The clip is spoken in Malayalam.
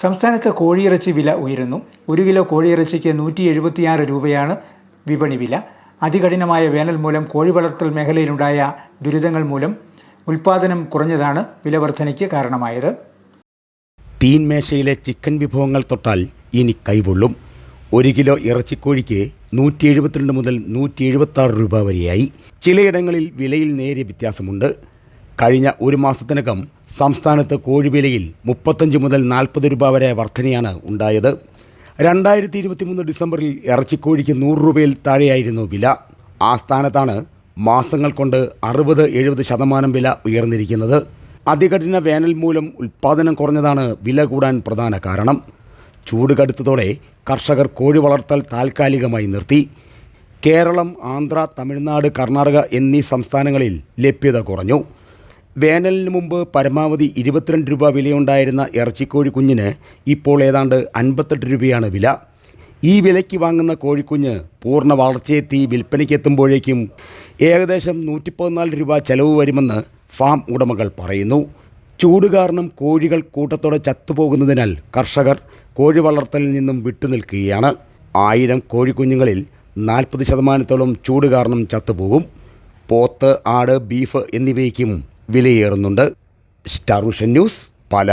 സംസ്ഥാനത്ത് കോഴിയിറച്ചി വില ഉയരുന്നു. ഒരു കിലോ കോഴിയിറച്ചിക്ക് നൂറ്റി എഴുപത്തിയാറ് രൂപയാണ് വിപണി വില. അതികഠിനമായ വേനൽ മൂലം കോഴി വളർത്തൽ മേഖലയിലുണ്ടായ ദുരിതങ്ങൾ മൂലം ഉൽപാദനം കുറഞ്ഞതാണ് വില വർധനയ്ക്ക് കാരണമായത്. തീൻമേശയിലെ ചിക്കൻ വിഭവങ്ങൾ തൊട്ടാൽ ഇനി കൈപൊള്ളും. ഒരു കിലോ ഇറച്ചിക്കോഴിക്ക് നൂറ്റി എഴുപത്തിരണ്ട് മുതൽ നൂറ്റി എഴുപത്തി ആറ് രൂപ വരെയായി. ചിലയിടങ്ങളിൽ വിലയിൽ നേരിയ വ്യത്യാസമുണ്ട്. കഴിഞ്ഞ ഒരു മാസത്തിനകം സംസ്ഥാനത്ത് കോഴിവിലയിൽ മുപ്പത്തഞ്ച് മുതൽ നാൽപ്പത് രൂപ വരെ വർധനയാണ് ഉണ്ടായത്. രണ്ടായിരത്തി ഇരുപത്തിമൂന്ന് ഡിസംബറിൽ ഇറച്ചിക്കോഴിക്ക് നൂറ് രൂപയിൽ താഴെയായിരുന്നു വില. ആ സ്ഥാനത്താണ് മാസങ്ങൾ കൊണ്ട് അറുപത് എഴുപത് ശതമാനം വില ഉയർന്നിരിക്കുന്നത്. അതികഠിന വേനൽ മൂലം ഉൽപ്പാദനം കുറഞ്ഞതാണ് വില കൂടാൻ പ്രധാന കാരണം. ചൂട് കടുത്തതോടെ കർഷകർ കോഴി വളർത്തൽ താൽക്കാലികമായി നിർത്തി. കേരളം ആന്ധ്ര തമിഴ്നാട് കർണാടക എന്നീ സംസ്ഥാനങ്ങളിൽ ലഭ്യത കുറഞ്ഞു. വേനലിന് മുമ്പ് പരമാവധി ഇരുപത്തിരണ്ട് രൂപ വിലയുണ്ടായിരുന്ന ഇറച്ചിക്കോഴി കുഞ്ഞിന് ഇപ്പോൾ ഏതാണ്ട് അൻപത്തെട്ട് രൂപയാണ് വില. ഈ വിലയ്ക്ക് വാങ്ങുന്ന കോഴിക്കുഞ്ഞ് പൂർണ വളർച്ചയെത്തി വിൽപ്പനയ്ക്കെത്തുമ്പോഴേക്കും ഏകദേശം നൂറ്റി പതിനാല് രൂപ ചെലവ് വരുമെന്ന് ഫാം ഉടമകൾ പറയുന്നു. ചൂട് കാരണം കോഴികൾ കൂട്ടത്തോടെ ചത്തുപോകുന്നതിനാൽ കർഷകർ കോഴി വളർത്തലിൽ നിന്നും വിട്ടുനിൽക്കുകയാണ്. ആയിരം കോഴിക്കുഞ്ഞുങ്ങളിൽ നാൽപ്പത് ശതമാനത്തോളം ചൂട് കാരണം ചത്തുപോകും. പോത്ത് ആട് ബീഫ് എന്നിവയ്ക്കും വിലയേറുന്നുണ്ട്. Star Vision News Pala.